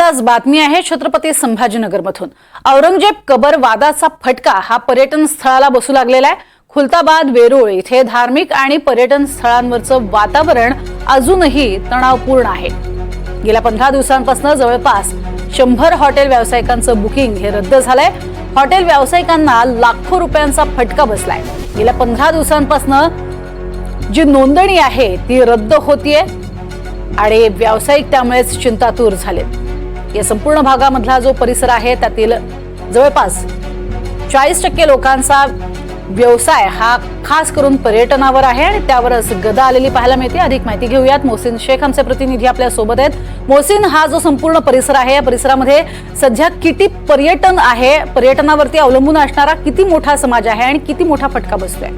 आज बातमी आहे छत्रपती संभाजीनगरमधून. औरंगजेब कबर वादाचा फटका हा पर्यटन स्थळाला बसू लागलेला आहे. खुलताबाद वेरूळ इथे धार्मिक आणि पर्यटन स्थळांवरचं वातावरण अजूनही तणावपूर्ण आहे. गेल्या पंधरा दिवसांपासून जवळपास शंभर हॉटेल व्यावसायिकांचं बुकिंग हे रद्द झालंय. हॉटेल व्यावसायिकांना लाखो रुपयांचा फटका बसलाय. गेल्या पंधरा दिवसांपासून जी नोंदणी आहे ती रद्द होतीये. आणि व्यावसायिक त्यामुळेच चिंतातूर झालेत. या संपूर्ण भागामधला जो परिसर आहे त्यातील जवळपास चाळीस टक्के लोकांचा व्यवसाय हा खास करून पर्यटनावर आहे आणि त्यावरच गदा आलेली पाहायला मिळते. अधिक माहिती घेऊयात. मोहसिन शेख आमचे प्रतिनिधी आपल्यासोबत आहेत. मोहसिन हा जो संपूर्ण परिसर आहे या परिसरामध्ये सध्या किती पर्यटन आहे? पर्यटनावरती अवलंबून असणारा किती मोठा समाज आहे आणि किती मोठा फटका बसतोय?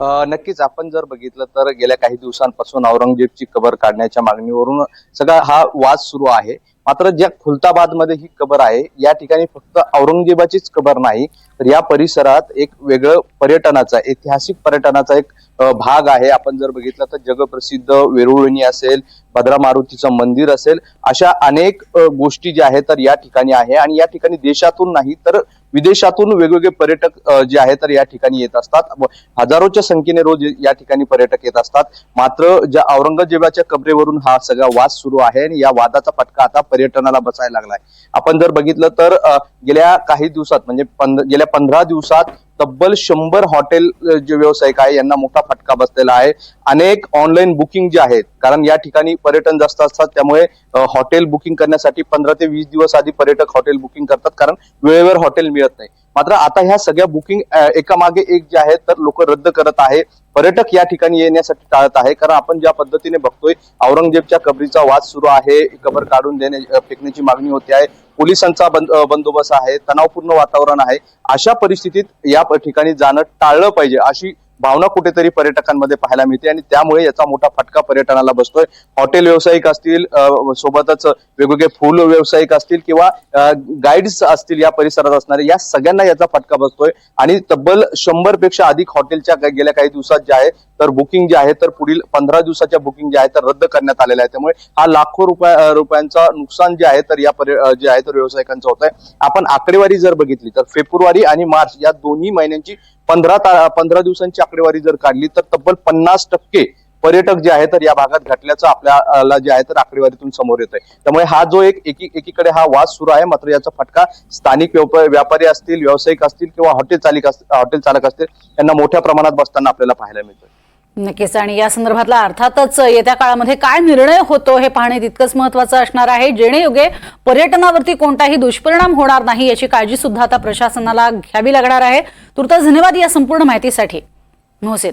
नक्कीच आपण जर बघितलं तर गेल्या काही दिवसांपासून औरंगजेबची कबर काढण्याच्या मागणीवरून सगळा हा वाद सुरू आहे. मात्र ज्या खुलताबादमध्ये ही कबर आहे या ठिकाणी फक्त औरंगजेबाचीच कबर नाही तर या परिसरात एक वेगळं पर्यटनाचा ऐतिहासिक पर्यटनाचा एक भाग आहे. आपण जर बघितलं तर जगप्रसिद्ध वेरुळणी असेल भद्रा मारुतीचं मंदिर असेल अशा अनेक गोष्टी ज्या आहेत तर या ठिकाणी आहे. आणि या ठिकाणी देशातून नाही तर विदेशातून वेगवेगळे पर्यटक जे आहेत तर या ठिकाणी येत असतात. व हजारोच्या संख्येने रोज या ठिकाणी पर्यटक येत असतात. मात्र ज्या औरंगजेबाच्या कबरेवरून हा सगळा वाद सुरू आहे आणि या वादाचा फटका आता पर्यटनाला बसायला लागलाय. आपण जर बघितलं तर गेल्या काही दिवसात म्हणजे पंध- गेल्या पंधरा दिवसात तब्बल शंभर हॉटेल जे व्यावसायिक आहे यांना मोठा फटका बसलेला आहे. अनेक ऑनलाईन बुकिंग जे आहेत कारण या ठिकाणी पर्यटन जास्त असतात त्यामुळे हॉटेल बुकिंग करण्यासाठी पंधरा ते वीस दिवस आधी पर्यटक हॉटेल बुकिंग करतात कारण वेळेवर हॉटेल मिळत नाही. मात्र आता ह्या सगळ्या बुकिंग एका मागे एक जे आहेत तर लोक रद्द करत आहे. पर्यटक या ठिकाणी येण्यासाठी टाळत आहे. कारण आपण ज्या पद्धतीने बघतोय औरंगजेबच्या कबरीचा वाद सुरू आहे. कबर काढून देणे फेकण्याची मागणी होते आहे. पोलिसांचा बंद- बंदोबस्त आहे. तणावपूर्ण वातावरण आहे. अशा परिस्थितीत या ठिकाणी जाणं टाळलं पाहिजे. अशी भावना कुठेतरी पर्यटकांमध्ये पाहायला मिळते आणि त्यामुळे याचा मोठा फटका पर्यटनाला बसतोय. हॉटेल व्यावसायिक असतील सोबतच वेगवेगळे फुल व्यावसायिक असतील किंवा गाईड्स असतील या परिसरात असणारे या सगळ्यांना याचा फटका बसतोय. आणि तब्बल शंभरपेक्षा अधिक हॉटेलच्या गेल्या काही दिवसात जे आहे तर बुकिंग जे आहे तर पुढील पंधरा दिवसाच्या बुकिंग जे आहे तर रद्द करण्यात आलेलं आहे. त्यामुळे हा लाखो रुपया रुपयांचा नुकसान जे आहे तर या जे आहे तर व्यावसायिकांचं होत आहे आपण आकडेवारी जर बघितली तर फेब्रुवारी आणि मार्च या दोन्ही महिन्यांची पंधरा ता- पंधरा दिवसांची आकडेवारी जर काढली तर तब्बल पन्नास टक्के पर्यटक जे आहे तर या भागात घटल्याचं आपल्याला जे आहे तर आकडेवारीतून समोर येत आहे त्यामुळे हा जो एक एकी एकीकडे हा वाद सुरू आहे मात्र याचा फटका स्थानिक व्यापारी असतील व्यावसायिक असतील किंवा हॉटेल चालिक असतील हॉटेल चालक असतील यांना मोठ्या प्रमाणात बसताना आपल्याला पाहायला मिळतोय. नक्कीच. आणि या संदर्भातला अर्थातच येत्या काळामध्ये काय निर्णय होतो हे पाहणे तितकंच महत्वाचं असणार आहे. जेणेयोगे पर्यटनावरती कोणताही दुष्परिणाम होणार नाही याची काळजी सुद्धा आता प्रशासनाला घ्यावी लागणार आहे. तुर्तास धन्यवाद या संपूर्ण माहितीसाठी. मोहसेन.